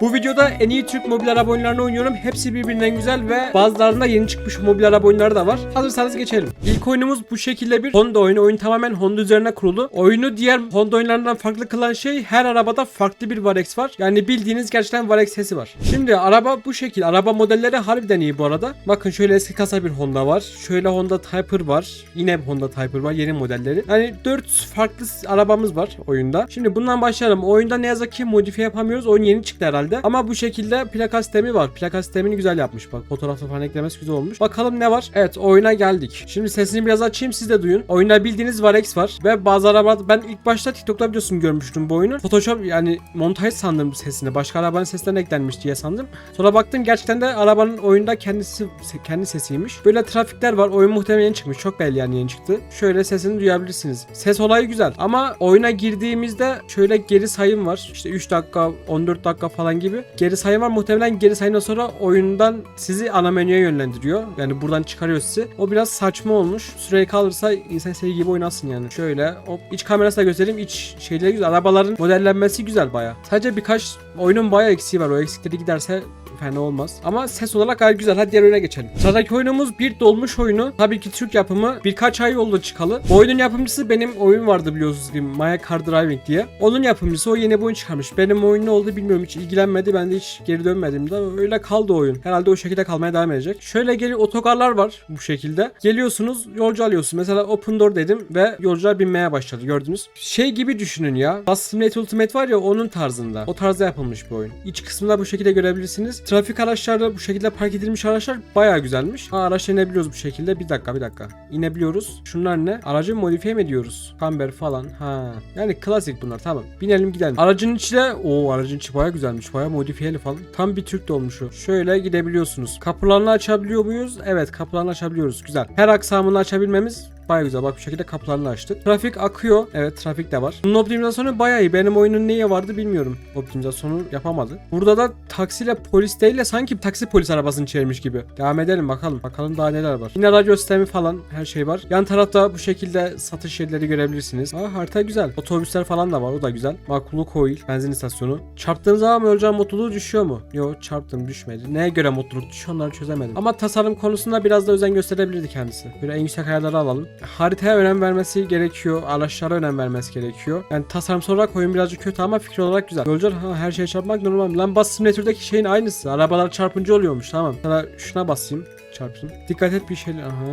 Bu videoda en iyi Türk mobil araba oyunlarını oynuyorum. Hepsi birbirinden güzel ve bazılarında yeni çıkmış mobil araba oyunları da var. Hazırsanız geçelim. İlk oyunumuz bu şekilde bir Honda oyunu. Oyun tamamen Honda üzerine kurulu. Oyunu diğer Honda oyunlarından farklı kılan şey her arabada farklı bir Varex var. Yani bildiğiniz gerçekten Varex sesi var. Şimdi araba bu şekil. Araba modelleri harbiden iyi bu arada. Bakın şöyle eski kasa bir Honda var. Şöyle Honda Typer var. Yine Honda Typer var. Yeni modelleri. Yani 4 farklı arabamız var oyunda. Şimdi bundan başlayalım. Oyunda ne yazık ki modifiye yapamıyoruz. Oyun yeni çıktı herhalde. Ama bu şekilde plaka sistemi var. Plaka sistemini güzel yapmış bak. Fotoğrafı falan eklemesi güzel olmuş. Bakalım ne var? Evet oyuna geldik. Şimdi sesini biraz açayım siz de duyun. Oyunda bildiğiniz Varex var. Ve bazı arabalar ben ilk başta TikTok'ta videosunu görmüştüm bu oyunun. Photoshop yani montaj sandım sesini. Başka arabanın seslerine eklenmiş diye sandım. Sonra baktım gerçekten de arabanın oyunda kendisi kendi sesiymiş. Böyle trafikler var. Oyun muhtemelen yeni çıkmış. Çok belli yani yeni çıktı. Şöyle sesini duyabilirsiniz. Ses olayı güzel. Ama oyuna girdiğimizde şöyle geri sayım var. İşte 3 dakika, 14 dakika falan gibi. Geri sayım var. Muhtemelen geri sayımdan sonra oyundan sizi ana menüye yönlendiriyor. Yani buradan çıkarıyor sizi. O biraz saçma olmuş. Süreyi kalırsa insan istediği gibi oynasın yani. Şöyle hop iç kamerası da göstereyim. İç şeyleri güzel. Arabaların modellenmesi güzel baya. Sadece birkaç oyunun baya eksiği var. O eksikleri giderse fena olmaz. Ama ses olarak gayet güzel. Hadi diğer oyuna geçelim. Sıradaki oyunumuz bir dolmuş oyunu. Tabii ki Türk yapımı. Birkaç ay oldu çıkalı. Bu oyunun yapımcısı benim oyun vardı biliyorsunuz gibi. Maya Car Driving diye. Onun yapımcısı o yeni bir oyun çıkarmış. Benim oyun ne oldu bilmiyorum. Hiç ilgilenmedi. Ben de hiç geri dönmedim de. Öyle kaldı oyun. Herhalde o şekilde kalmaya devam edecek. Şöyle geri otogarlar var bu şekilde. Geliyorsunuz yolcu alıyorsunuz. Mesela open door dedim ve yolcular binmeye başladı gördünüz. Şey gibi düşünün ya. Bus Simulator Ultimate var ya onun tarzında. O tarzda yapılmış bir oyun. İç kısmında bu şekilde görebilirsiniz. Trafik araçları bu şekilde park edilmiş araçlar baya güzelmiş. Ha araçla inebiliyoruz bu şekilde. Bir dakika bir dakika. İnebiliyoruz. Şunlar ne? Aracı modifiye mi ediyoruz? Kamber falan. Ha. Yani klasik bunlar tamam. Binelim gidelim. Aracın içi de o aracın içi baya güzelmiş. Baya modifiyeli falan. Tam bir Türk dolmuşu. Şöyle gidebiliyorsunuz. Kapılarını açabiliyor muyuz? Evet kapılarını açabiliyoruz. Güzel. Her aksamını açabilmemiz Baya güzel bak bu şekilde kapılarını açtık. Trafik akıyor. Evet trafik de var. Bunun optimizasyonu baya iyi. Benim oyunun neye vardı bilmiyorum. Optimizasyonu yapamadı. Burada da taksiyle polis değil de sanki taksi polis arabasını çevirmiş gibi. Devam edelim bakalım. Bakalım daha neler var. Yine radyo sistemi falan her şey var. Yan tarafta bu şekilde satış yerleri görebilirsiniz. Aa harita güzel. Otobüsler falan da var. O da güzel. Makluluk Oil benzin istasyonu. Çarptığınız zaman öleceğim mutluluğu düşüyor mu? Yok çarptım düşmedi. Neye göre mutluluk düşüyor onları çözemedim. Ama tasarım konusunda biraz da özen gösterebilirdi kendisi. Böyle en yüksek ayarları alalım haritaya önem vermesi gerekiyor. Araçlara önem vermesi gerekiyor. Yani tasarımsal olarak oyun birazcık kötü ama fikir olarak güzel. Yolcular ha, her şeye çarpmak normal. Lan bas simülatörдeki şeyin aynısı. Arabalar çarpınca oluyormuş tamam. Sana şuna basayım çarpsın. Dikkat et bir şey. Aha.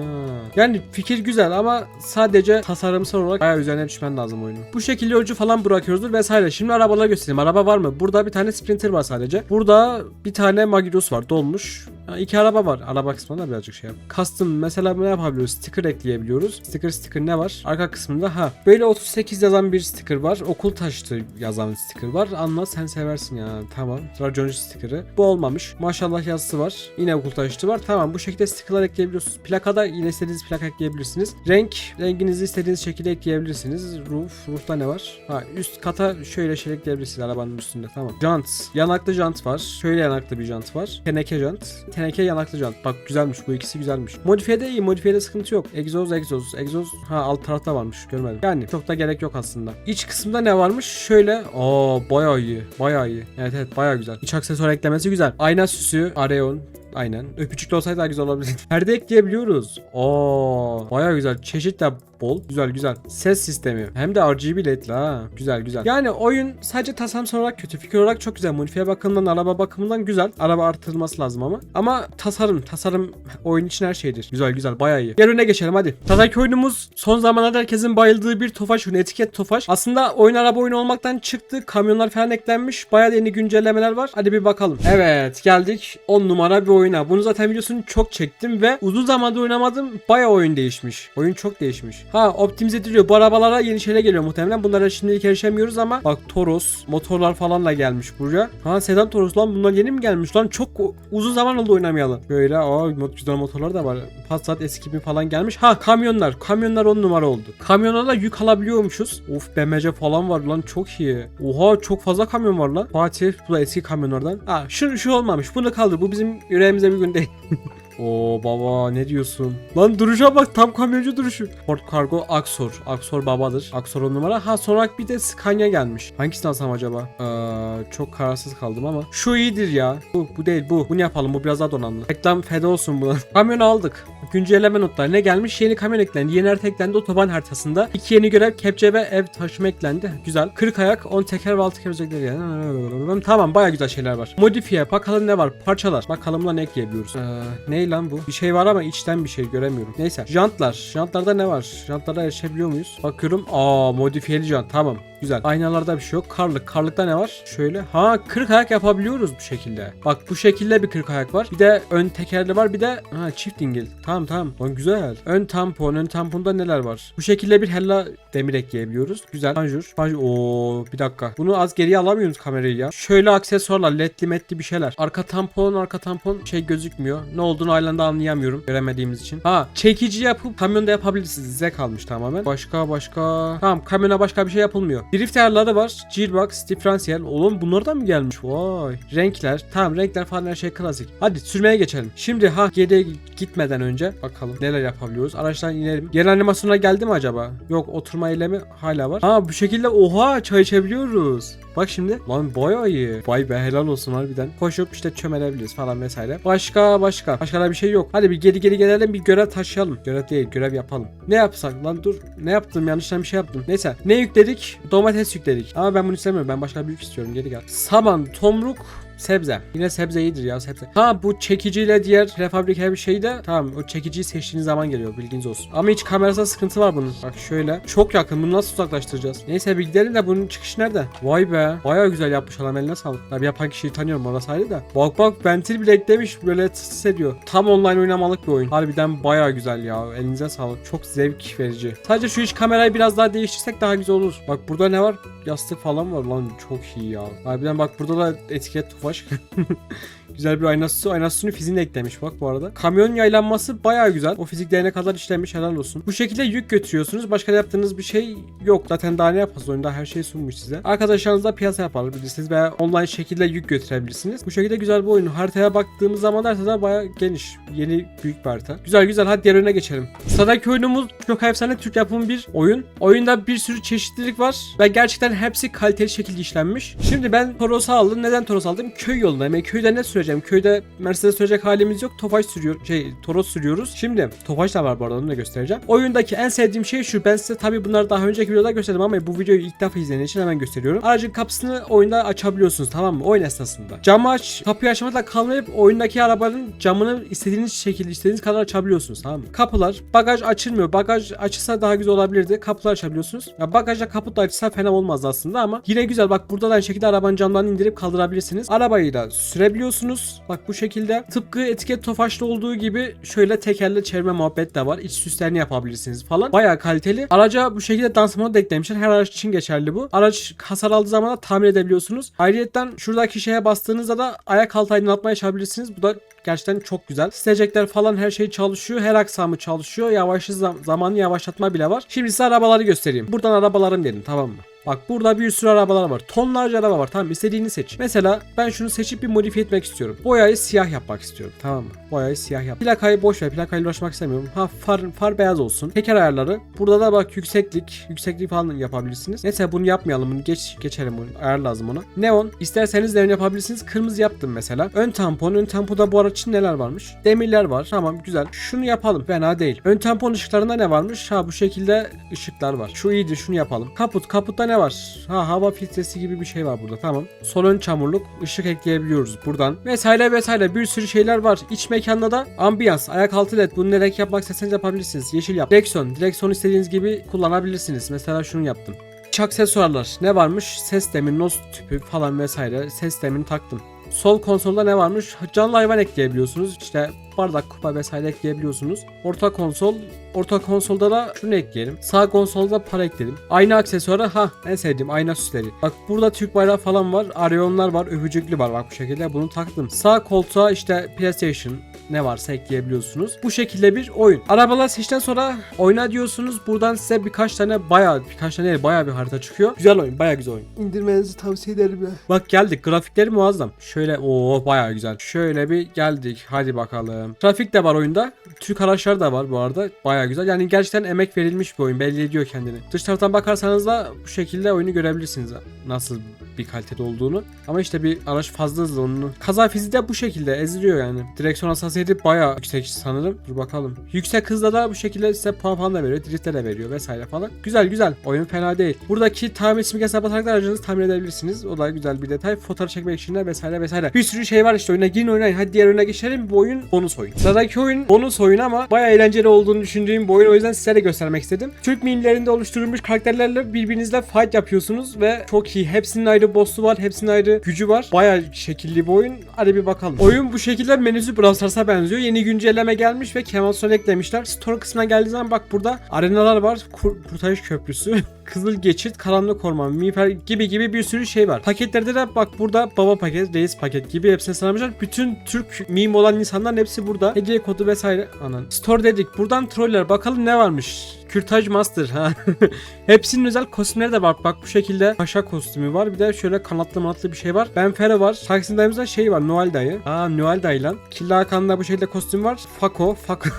Yani fikir güzel ama sadece tasarımsal olarak bayağı üzerine düşmen lazım oyunu. Bu şekilde yolcu falan bırakıyoruzdur vesaire. Şimdi arabaları göstereyim. Araba var mı? Burada bir tane Sprinter var sadece. Burada bir tane Magirus var dolmuş. Ha, iki araba var. Araba kısmında birazcık şey yap. Custom mesela ne yapabiliyoruz? Sticker ekleyebiliyoruz. Sticker sticker ne var? Arka kısmında ha. Böyle 38 yazan bir sticker var. Okul taştı yazan sticker var. Anla sen seversin ya. Tamam. Raconcu sticker'ı. Bu olmamış. Maşallah yazısı var. Yine okul taştı var. Tamam bu şekilde sticker'lar ekleyebiliyorsunuz. Plakada yine istediğiniz plaka ekleyebilirsiniz. Renk, renginizi istediğiniz şekilde ekleyebilirsiniz. Roof, roof'ta ne var? Ha üst kata şöyle şey ekleyebilirsiniz arabanın üstünde. Tamam. Jant. Yanaklı jant var. Şöyle yanaklı bir jant var. Teneke jant. Teneke yanaklı jant. Bak güzelmiş bu ikisi güzelmiş. Modifiyede iyi. Modifiyede sıkıntı yok. Egzoz egzoz. Egzoz ha alt tarafta varmış. Görmedim. Yani çok da gerek yok aslında. İç kısımda ne varmış? Şöyle. Aa bayağı iyi. Bayağı iyi. Evet evet bayağı güzel. İç aksesuar eklemesi güzel. Ayna süsü. Areon. Aynen. Öpücüklü olsaydı daha güzel olabilirdi. Perde ekleyebiliyoruz. Oo, baya güzel. Çeşit de bol. Güzel güzel. Ses sistemi. Hem de RGB ledli ha. Güzel güzel. Yani oyun sadece tasarımsal olarak kötü. Fikir olarak çok güzel. Modifiye bakımından, araba bakımından güzel. Araba artırılması lazım ama. Ama tasarım. Tasarım oyun için her şeydir. Güzel güzel. Baya iyi. Diğer oyuna geçelim hadi. Sıradaki oyunumuz son zamanlarda herkesin bayıldığı bir Tofaş oyunu. Etiket Tofaş. Aslında oyun araba oyunu olmaktan çıktı. Kamyonlar falan eklenmiş. Baya yeni güncellemeler var. Hadi bir bakalım. Evet geldik 10 numara bir oyuna. Bunu zaten videosunu çok çektim ve uzun zamandır oynamadım. Baya oyun değişmiş. Oyun çok değişmiş. Ha optimize ediliyor. Bu arabalara yeni şeyler geliyor muhtemelen. Bunlara şimdilik erişemiyoruz ama bak Toros motorlar falan da gelmiş buraya. Ha sedan Toros lan bunlar yeni mi gelmiş lan? Çok uzun zaman oldu oynamayalı. Böyle aa güzel motorlar da var. Passat S2000 falan gelmiş. Ha kamyonlar. Kamyonlar 10 numara oldu. Kamyonlarla yük alabiliyormuşuz. Of BMC falan var lan çok iyi. Oha çok fazla kamyon var lan. Fatih bu da eski kamyonlardan. Ha şu, şu olmamış. Bunu kaldır. Bu bizim yüreğimize bir gün değil. Oo baba ne diyorsun? Lan duruşa bak tam kamyoncu duruşu. Ford Cargo Axor. Axor babadır. Axor on numara. Ha sonra bir de Scania gelmiş. Hangisini alsam acaba? Ee, çok kararsız kaldım ama. Şu iyidir ya. Bu, bu değil bu. Bunu yapalım bu biraz daha donanımlı. Reklam feda olsun buna. Kamyonu aldık. Güncelleme notları ne gelmiş? Yeni kamyon eklendi. Yeni harita eklendi otoban haritasında. İki yeni görev kepçe ve ev taşıma eklendi. Güzel. 40 ayak, 10 teker ve 6 teker yani. Tamam baya güzel şeyler var. Modifiye bakalım ne var? Parçalar. Bakalım lan ne ekleyebiliyoruz. Ee, ne lan bu? Bir şey var ama içten bir şey göremiyorum. Neyse. Jantlar. Jantlarda ne var? Jantlarda erişebiliyor muyuz? Bakıyorum. Aa modifiyeli jant. Tamam. Güzel. Aynalarda bir şey yok. Karlık. Karlıkta ne var? Şöyle. Ha 40 ayak yapabiliyoruz bu şekilde. Bak bu şekilde bir 40 ayak var. Bir de ön tekerli var. Bir de ha çift dingil. Tamam tamam. Lan güzel. Ön tampon. Ön tamponda neler var? Bu şekilde bir hella demir ekleyebiliyoruz. Güzel. Panjur. Panjur. Oo bir dakika. Bunu az geriye alamıyoruz kamerayı ya. Şöyle aksesuarlar. Ledli metli bir şeyler. Arka tampon arka tampon şey gözükmüyor. Ne olduğunu ailende anlayamıyorum. Göremediğimiz için. Ha çekici yapıp kamyonda yapabilirsiniz. Size kalmış tamamen. Başka başka. Tamam kamyona başka bir şey yapılmıyor. Drift ayarları var. Gearbox, diferansiyel. Oğlum bunlardan mı gelmiş? Vay. Renkler. Tamam renkler falan her şey klasik. Hadi sürmeye geçelim. Şimdi ha geriye gitmeden önce bakalım neler yapabiliyoruz. Araçtan inelim. Genel animasyona geldi mi acaba? Yok oturma eylemi hala var. Ha bu şekilde oha çay içebiliyoruz. Bak şimdi. Lan bayağı iyi. Vay be helal olsun harbiden. Koşup işte çömelebiliriz falan vesaire. Başka başka. Başka da bir şey yok. Hadi bir geri geri gelelim bir görev taşıyalım. Görev değil görev yapalım. Ne yapsak lan dur. Ne yaptım yanlıştan bir şey yaptım. Neyse. Ne yükledik? Domates yükledik. Ama ben bunu istemiyorum. Ben başka bir yük istiyorum. Geri gel. Saman, tomruk, Sebze. Yine sebze iyidir ya sebze. Ha bu çekiciyle diğer prefabrik bir şey de tamam o çekiciyi seçtiğiniz zaman geliyor bilginiz olsun. Ama iç kamerasında sıkıntı var bunun. Bak şöyle. Çok yakın bunu nasıl uzaklaştıracağız? Neyse bir gidelim de bunun çıkışı nerede? Vay be. Baya güzel yapmış adam eline sağlık. Tabi yapan kişiyi tanıyorum orası ayrı da. Bak bak ventil bile eklemiş böyle tıs ediyor. Tam online oynamalık bir oyun. Harbiden baya güzel ya. Elinize sağlık. Çok zevk verici. Sadece şu iç kamerayı biraz daha değiştirsek daha güzel olur. Bak burada ne var? Yastık falan var lan çok iyi ya. Harbiden bak burada da etiket lógica. güzel bir aynası. Aynasını fiziğini eklemiş bak bu arada. Kamyon yaylanması baya güzel. O fiziklerine kadar işlenmiş helal olsun. Bu şekilde yük götürüyorsunuz. Başka da yaptığınız bir şey yok. Zaten daha ne yapasınız oyunda her şeyi sunmuş size. Arkadaşlarınızla piyasa yapabilirsiniz veya online şekilde yük götürebilirsiniz. Bu şekilde güzel bir oyun. Haritaya baktığımız zaman haritada baya geniş. Yeni büyük bir harita. Güzel güzel hadi diğer oyuna geçelim. Sıradaki oyunumuz çok efsane Türk yapımı bir oyun. Oyunda bir sürü çeşitlilik var ve gerçekten hepsi kaliteli şekilde işlenmiş. Şimdi ben Toros'u aldım. Neden Toros aldım? Köy yolundayım. Yani köyde ne süreceğim? Köyde Mercedes sürecek halimiz yok. Tofaş sürüyor. Şey Toros sürüyoruz. Şimdi Tofaş da var bu arada onu da göstereceğim. Oyundaki en sevdiğim şey şu. Ben size tabii bunları daha önceki videoda gösterdim ama bu videoyu ilk defa izlediğiniz için hemen gösteriyorum. Aracın kapısını oyunda açabiliyorsunuz tamam mı? Oyun esnasında. Camı aç, kapıyı açmakla kalmayıp oyundaki arabanın camını istediğiniz şekilde istediğiniz kadar açabiliyorsunuz tamam mı? Kapılar, bagaj açılmıyor. Bagaj açılsa daha güzel olabilirdi. Kapılar açabiliyorsunuz. Ya bagajla kaput da açılsa fena olmaz aslında ama yine güzel. Bak burada da aynı şekilde arabanın camlarını indirip kaldırabilirsiniz. Arabayı da sürebiliyorsunuz. Bak bu şekilde. Tıpkı etiket tofaşta olduğu gibi şöyle tekerle çevirme muhabbet de var. İç süslerini yapabilirsiniz falan. Bayağı kaliteli. Araca bu şekilde dans modu da eklemişler. Her araç için geçerli bu. Araç hasar aldığı zaman da tamir edebiliyorsunuz. Ayrıca şuradaki şeye bastığınızda da ayak altı aydınlatma açabilirsiniz. Bu da gerçekten çok güzel. Silecekler falan her şey çalışıyor. Her aksamı çalışıyor. Yavaşı zam- zamanı yavaşlatma bile var. Şimdi size arabaları göstereyim. Buradan arabalarım dedim tamam mı? Bak burada bir sürü arabalar var. Tonlarca araba var. Tamam istediğini seç. Mesela ben şunu seçip bir modifiye etmek istiyorum. Boyayı siyah yapmak istiyorum. Tamam mı? Boyayı siyah yap. Plakayı boş ver. Plakayla uğraşmak istemiyorum. Ha far, far beyaz olsun. Teker ayarları. Burada da bak yükseklik. Yükseklik falan yapabilirsiniz. Neyse bunu yapmayalım. Bunu geç geçelim. Ayar lazım ona. Neon. İsterseniz neon yapabilirsiniz. Kırmızı yaptım mesela. Ön tampon. Ön tampoda bu araç için neler varmış? Demirler var. Tamam güzel. Şunu yapalım. Fena değil. Ön tampon ışıklarında ne varmış? Ha bu şekilde ışıklar var. Şu iyidir. Şunu yapalım. Kaput. Kaputta ne var? Ha hava filtresi gibi bir şey var burada. Tamam. Sol ön çamurluk. ışık ekleyebiliyoruz buradan. Vesaire vesaire. Bir sürü şeyler var. İç mekanda da ambiyans. Ayak altı led. Bunu ne renk yapmak isterseniz yapabilirsiniz. Yeşil yap. Direksiyon. Direksiyon istediğiniz gibi kullanabilirsiniz. Mesela şunu yaptım. İç aksesuarlar. Ne varmış? Ses demir, nos tüpü falan vesaire. Ses demini taktım. Sol konsolda ne varmış? Canlı hayvan ekleyebiliyorsunuz. İşte bardak, kupa vesaire ekleyebiliyorsunuz. Orta konsol, orta konsolda da şunu ekleyelim. Sağ konsolda para ekledim. Ayna aksesuarı ha en sevdiğim ayna süsleri. Bak burada Türk bayrağı falan var. Areonlar var, öpücüklü var bak bu şekilde. Bunu taktım. Sağ koltuğa işte PlayStation, ne varsa ekleyebiliyorsunuz. Bu şekilde bir oyun. Arabalar seçten sonra oyna diyorsunuz. Buradan size birkaç tane bayağı birkaç tane bayağı bir harita çıkıyor. Güzel oyun, bayağı güzel oyun. İndirmenizi tavsiye ederim ya. Bak geldik. Grafikleri muazzam. Şöyle o bayağı güzel. Şöyle bir geldik. Hadi bakalım. Trafik de var oyunda. Türk araçları da var bu arada. Bayağı güzel. Yani gerçekten emek verilmiş bir oyun. Belli ediyor kendini. Dış taraftan bakarsanız da bu şekilde oyunu görebilirsiniz. Nasıl bir kalitede olduğunu. Ama işte bir araç fazla hızlı onun. Kaza fiziği de bu şekilde eziliyor yani. Direksiyon hassasiyeti bayağı yüksek sanırım. Dur bakalım. Yüksek hızla da bu şekilde size puan falan da veriyor. Drift'e de veriyor vesaire falan. Güzel güzel. Oyun fena değil. Buradaki tamir simgesine basarak da aracınızı tamir edebilirsiniz. O da güzel bir detay. Fotoğraf çekmek için de vesaire vesaire. Bir sürü şey var işte oyuna girin oynayın. Hadi diğer oyuna geçelim. Bu oyun bonus oyun. Sıradaki oyun bonus oyun ama bayağı eğlenceli olduğunu düşündüğüm bir oyun. O yüzden size de göstermek istedim. Türk mimlerinde oluşturulmuş karakterlerle birbirinizle fight yapıyorsunuz ve çok iyi. Hepsinin ayrı boss'u var. Hepsinin ayrı gücü var. Bayağı şekilli bir oyun. Hadi bir bakalım. Oyun bu şekilde menüsü Brawl Stars'a benziyor. Yeni güncelleme gelmiş ve Kemal Son eklemişler. Store kısmına geldiği zaman bak burada arenalar var. Kur kurtarış köprüsü. Kızıl geçit, karanlık orman, miğfer gibi gibi bir sürü şey var. Paketlerde de bak burada baba paket, reis paket gibi hepsini sıralamışlar. Bütün Türk meme olan insanların hepsi burada. Hediye kodu vesaire. Anan. Store dedik. Buradan troller. Bakalım ne varmış. Kürtaj Master ha. Hepsinin özel kostümleri de var. Bak bu şekilde paşa kostümü var. Bir de şöyle kanatlı manatlı bir şey var. Ben Fero var. Taksim dayımızda şey var. Noel dayı. Aa Noel dayı lan. Killa Hakan'da bu şekilde kostüm var. Fako. Fako.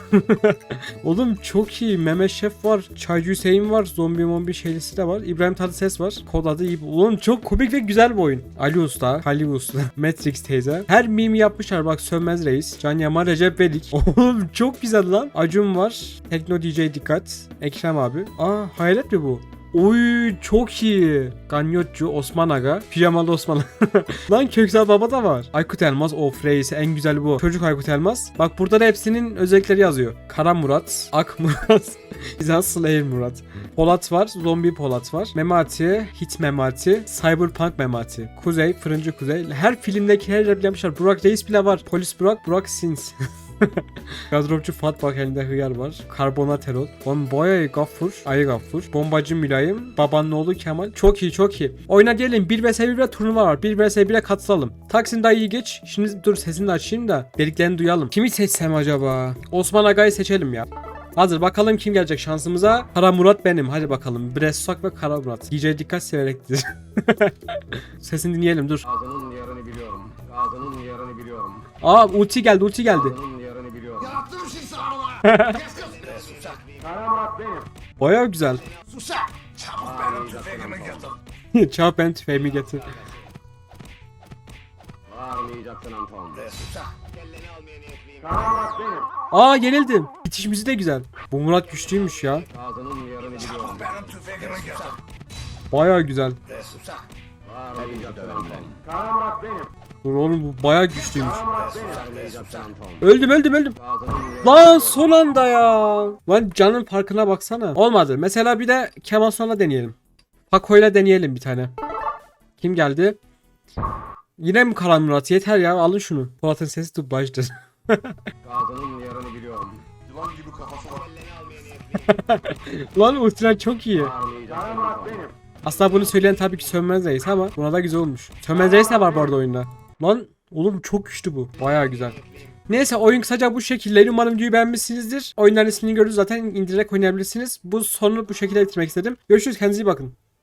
Oğlum çok iyi. Mehmet Şef var. Çaycı Hüseyin var. Zombi mombi şeylisi de var. İbrahim Tatlıses var. Kod adı iyi. Oğlum çok komik ve güzel bir oyun. Ali Usta. Ali Usta. Matrix teyze. Her meme yapmışlar. Bak Sönmez Reis. Can Yaman Recep Velik. Oğlum çok güzel lan. Acun var. Tekno DJ dikkat. Ekrem abi. Aa hayalet mi bu? Oy çok iyi. Ganyotçu Osman Aga. Pijamalı Osman. Lan Köksal Baba da var. Aykut Elmas of reis en güzel bu. Çocuk Aykut Elmas. Bak burada da hepsinin özellikleri yazıyor. Kara Murat, Ak Murat, Bizans Slayer Murat. Polat var, Zombi Polat var. Memati, Hit Memati, Cyberpunk Memati. Kuzey, Fırıncı Kuzey. Her filmdeki her yapmışlar. Burak Reis bile var. Polis Burak, Burak Sins. Gazropçu Fat bak elinde hıyar var. Karbonat Erol. Oğlum bayağı gaffur. Ayı gaffur. Bombacı Mülayim. Babanın oğlu Kemal. Çok iyi çok iyi. Oyna diyelim 1 vs 1 ve turnuva var. 1 vs 1'e katılalım. Taksim dayıyı geç. Şimdi dur sesini de açayım da dediklerini duyalım. Kimi seçsem acaba? Osman Aga'yı seçelim ya. Hazır bakalım kim gelecek şansımıza. Kara Murat benim. Hadi bakalım. Bressak ve Kara Murat. DJ dikkat severektir. Sesini dinleyelim dur. Ağzının yerini biliyorum. Ağzının yerini biliyorum. Aa ulti geldi ulti geldi. Ağzının Baya güzel. Susak. Çabuk tüfeğimi getir. Aa yenildim. Bitiş müziği de güzel. Bu Murat güçlüymüş ya. Baya güzel. Dur oğlum bu baya güçlüymüş. Öldüm öldüm öldüm. Lan son anda ya. Lan canın farkına baksana. Olmadı. Mesela bir de Kemal Sunal'la deneyelim. Pako'yla deneyelim bir tane. Kim geldi? Yine mi Karan Murat? Yeter ya alın şunu. Polat'ın sesi dublajdır. Var. Lan ultiler çok iyi. Aslında bunu söyleyen tabii ki Sönmez Reis ama buna da güzel olmuş. Sönmez Reis de var bu arada oyunda. Lan oğlum çok güçlü bu. Baya güzel. Neyse oyun kısaca bu şekilde. Umarım videoyu beğenmişsinizdir. Oyunların ismini görürüz zaten indirerek oynayabilirsiniz. Bu sonu bu şekilde bitirmek istedim. Görüşürüz kendinize iyi bakın.